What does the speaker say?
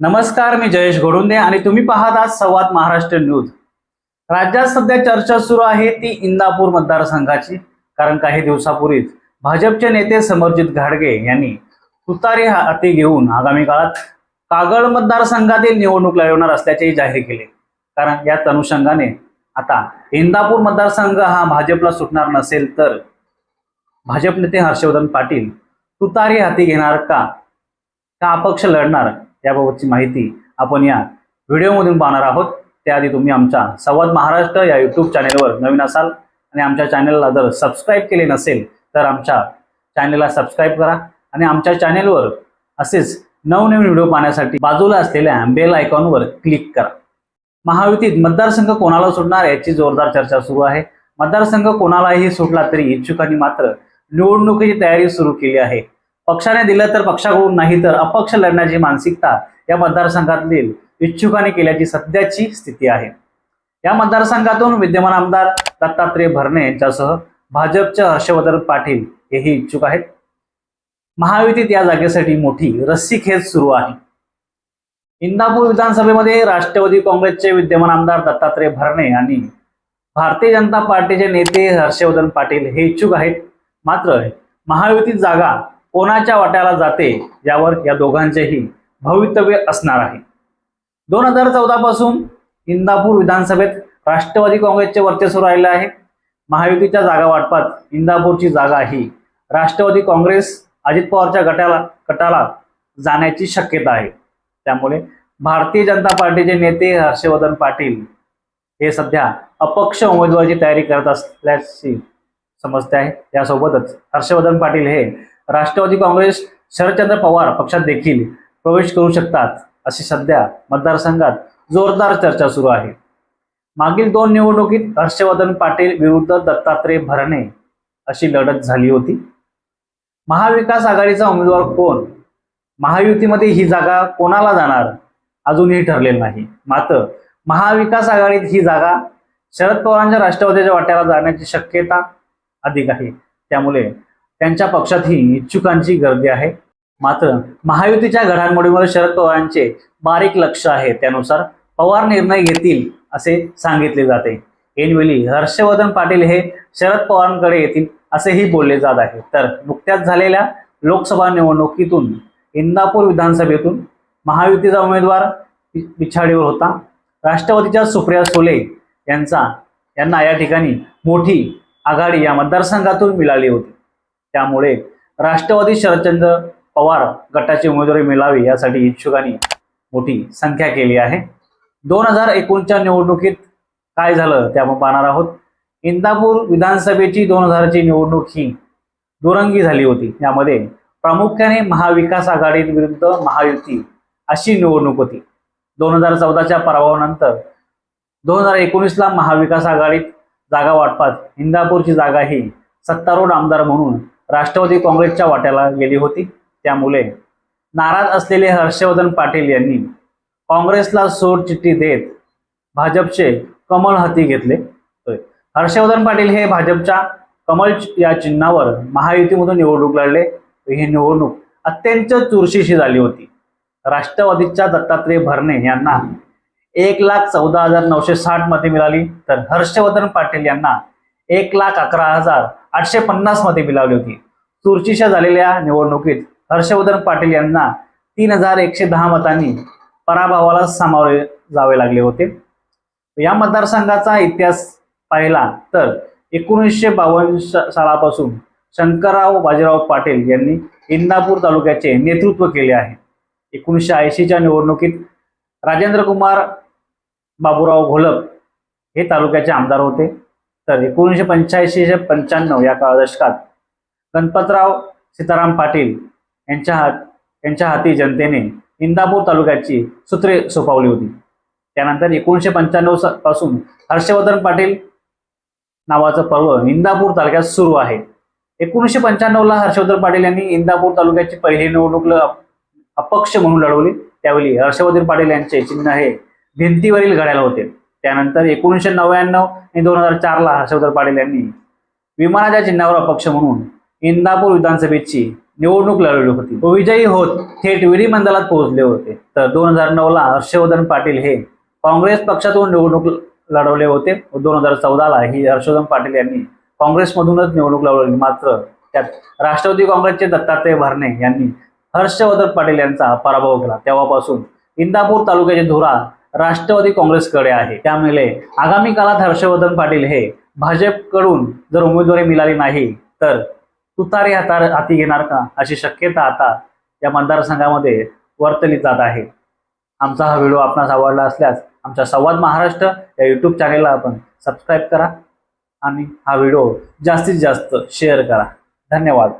नमस्कार मी जयेश घोडुंदे आणि तुम्ही पाहत आहात संवाद महाराष्ट्र न्यूज. राज्यात सध्या चर्चा सुरू आहे ती इंदापूर मतदारसंघाची कारण काही दिवसापूर्वीच भाजपचे नेते समरजित घाडगे यांनी तुतारी हाती घेऊन आगामी काळात कागळ मतदारसंघातील निवडणूक लढवणार असल्याचेही जाहीर केले. कारण याच अनुषंगाने आता इंदापूर मतदारसंघ हा भाजपला सुटणार नसेल तर भाजप नेते हर्षवर्धन पाटील तुतारी हाती घेणार का? का अपक्ष लढणार? याबाबतची माहिती आपण या व्हिडिओमधून पाहणार आहोत. त्याआधी तुम्ही आमच्या संवाद महाराष्ट्र या युट्यूब चॅनेलवर नवीन असाल आणि आमच्या चॅनेलला जर सबस्क्राईब केले नसेल तर आमच्या चॅनेलला सबस्क्राईब करा आणि आमच्या चॅनेलवर असेच नवनवीन व्हिडिओ पाहण्यासाठी बाजूला असलेल्या बेल आयकॉनवर क्लिक करा. महायुतीत मतदारसंघ कोणाला सुटणार याची जोरदार चर्चा सुरू आहे. मतदारसंघ कोणालाही सुटला तरी इच्छुकांनी मात्र निवडणुकीची तयारी सुरू केली आहे. पक्षाने दिलं तर पक्षाकडून नाही तर अपक्ष लढण्याची मानसिकता या मतदारसंघातील इच्छुकांनी केल्याची सध्याची स्थिती आहे. या मतदारसंघातून विद्यमान आमदार दत्तात्रय भरणे यांच्यासह भाजपचे हर्षवर्धन पाटील हेही इच्छुक आहेत. महायुतीत या जागेसाठी मोठी रस्सीखेच सुरू आहे. इंदापूर विधानसभेमध्ये राष्ट्रवादी काँग्रेसचे विद्यमान आमदार दत्तात्रय भरणे आणि भारतीय जनता पार्टीचे नेते हर्षवर्धन पाटील हे इच्छुक आहेत. मात्र महायुतीत जागा कोणाच्या वाट्याला जाते यावर या दोघांचेही भवितव्य असणार आहे. दोन हजार चौदा पासून इंदापूर विधानसभेत राष्ट्रवादी काँग्रेसचे वर्चस्व राहिले आहे. महायुतीच्या जागा वाटपात इंदापूरची जागा ही राष्ट्रवादी काँग्रेस अजित पवारच्या गटाला गटाला जाण्याची शक्यता आहे. त्यामुळे भारतीय जनता पार्टीचे नेते हर्षवर्धन पाटील हे सध्या अपक्ष उमेदवाराची तयारी करत असल्याची समजते आहे. यासोबतच हर्षवर्धन पाटील हे राष्ट्रवादी काँग्रेस शरदचंद्र पवार पक्षात देखील प्रवेश करू शकतात अशी सध्या मतदारसंघात जोरदार चर्चा सुरू आहे. मागील दोन निवडणुकीत हर्षवर्धन पाटील विरुद्ध दत्तात्रय भरणे अशी लढत झाली होती. महाविकास आघाडीचा उमेदवार कोण? महायुतीमध्ये ही जागा कोणाला जाणार? अजूनही ठरलेलं नाही. मात्र महाविकास आघाडीत ही जागा शरद पवारांच्या राष्ट्रवादीच्या वाट्याला जाण्याची शक्यता अधिक आहे. त्यामुळे त्यांच्या पक्षातही इच्छुकांची गर्दी आहे. मात्र महायुतीच्या घडामोडीमध्ये शरद पवारांचे बारीक लक्ष आहे. त्यानुसार पवार निर्णय घेतील असे सांगितले जाते. ऐनवेळी हर्षवर्धन पाटील हे शरद पवारांकडे येतील असेही बोलले जात आहे. तर नुकत्याच झालेल्या लोकसभा निवडणुकीतून इंदापूर विधानसभेतून महायुतीचा उमेदवार पिछाडीवर होता. राष्ट्रवादीच्या सुप्रिया सोले यांचा यांना या ठिकाणी मोठी आघाडी या मतदारसंघातून मिळाली होती. त्यामुळे राष्ट्रवादी शरदचंद्र पवार गटाची उमेदवारी मिळावी यासाठी इच्छुकांनी मोठी संख्या केली आहे. दोन हजार एकोणच्या निवडणुकीत काय झालं ते आपण पाहणार आहोत. इंदापूर विधानसभेची दोन हजारची निवडणूक ही दुरंगी झाली होती. यामध्ये प्रामुख्याने महाविकास आघाडी विरुद्ध महायुती अशी निवडणूक होती. दोन हजार चौदाच्या पराभवानंतर दोन हजार एकोणीसला महाविकास आघाडीत जागा वाटपात इंदापूरची जागा ही सत्तारूढ आमदार म्हणून राष्ट्रवादी काँग्रेसच्या वाट्याला गेली होती. त्यामुळे नाराज असलेले हर्षवर्धन पाटील यांनी काँग्रेसला सोड चिठ्ठी देत भाजपचे कमळ हाती घेतले. हर्षवर्धन पाटील हे भाजपच्या कमळ या चिन्हावर महायुतीमधून निवडणूक लढले. ही निवडणूक अत्यंत चुरशीशी झाली होती. राष्ट्रवादीच्या दत्तात्रय भरणे यांना एक लाख चौदा हजार नऊशे साठ मते मिळाली. तर हर्षवर्धन पाटील यांना एक लाख अकरा हजार आठशे पन्नास मते मिळाली होती. चुरशीच्या झालेल्या निवडणुकीत हर्षवर्धन पाटील यांना तीन हजार एकशे दहा मतांनी पराभवाला सामावले जावे लागले होते. या मतदारसंघाचा इतिहास पाहिला तर एकोणीसशे बावन्न सालापासून शंकरराव बाजीराव पाटील यांनी इंदापूर तालुक्याचे नेतृत्व केले आहे. एकोणीसशे ऐंशीच्या निवडणुकीत राजेंद्र कुमार बाबूराव घोलप हे तालुक्याचे आमदार होते. तर एकोणीसशे पंच्याऐंशी ते पंच्याण्णव या काळ दशकात गणपतराव सीताराम पाटील यांच्या हात यांच्या हाती जनतेने इंदापूर तालुक्याची सूत्रे सोपवली होती. त्यानंतर एकोणीसशे पंच्याण्णवपासून हर्षवर्धन पाटील नावाचं पर्व इंदापूर तालुक्यात सुरू आहे. एकोणीसशे पंच्याण्णवला हर्षवर्धन पाटील यांनी इंदापूर तालुक्याची पहिली निवडणूक अपक्ष म्हणून लढवली. त्यावेळी हर्षवर्धन पाटील यांचे चिन्ह हे भिंतीवरील घड्याळ होते. त्यानंतर एकोणीसशे नव्याण्णव आणि दोन हजार चारला हर्षवर्धन पाटील यांनी विमानाच्या चिन्हावर अपक्ष म्हणून इंदापूर विधानसभेची निवडणूक लढवली होती. व विजयी होत थेट विधिमंडळात पोहोचले होते. तर दोन हजार नऊ ला हर्षवर्धन पाटील हे काँग्रेस पक्षातून निवडणूक लढवले होते. व दोन हजार चौदाला ही हर्षवर्धन पाटील यांनी काँग्रेसमधूनच निवडणूक लढवली. मात्र त्यात राष्ट्रवादी काँग्रेसचे दत्तात्रय भरणे यांनी हर्षवर्धन पाटील यांचा पराभव केला. तेव्हापासून इंदापूर तालुक्याचे धुरा राष्ट्रवादी काँग्रेसकडे आहे. त्यामुळे आगामी काळात हर्षवर्धन पाटील हे भाजपकडून जर उमेदवारी मिळाली नाही तर तुतारी हातार हाती घेणार का? अशी शक्यता आता या मतदारसंघामध्ये वर्तली जात आहे. आमचा हा व्हिडिओ आपणास आवडला असल्यास आमच्या संवाद महाराष्ट्र या यूट्यूब चॅनेलला आपण सबस्क्राईब करा आणि हा व्हिडिओ जास्तीत जास्त शेअर करा. धन्यवाद.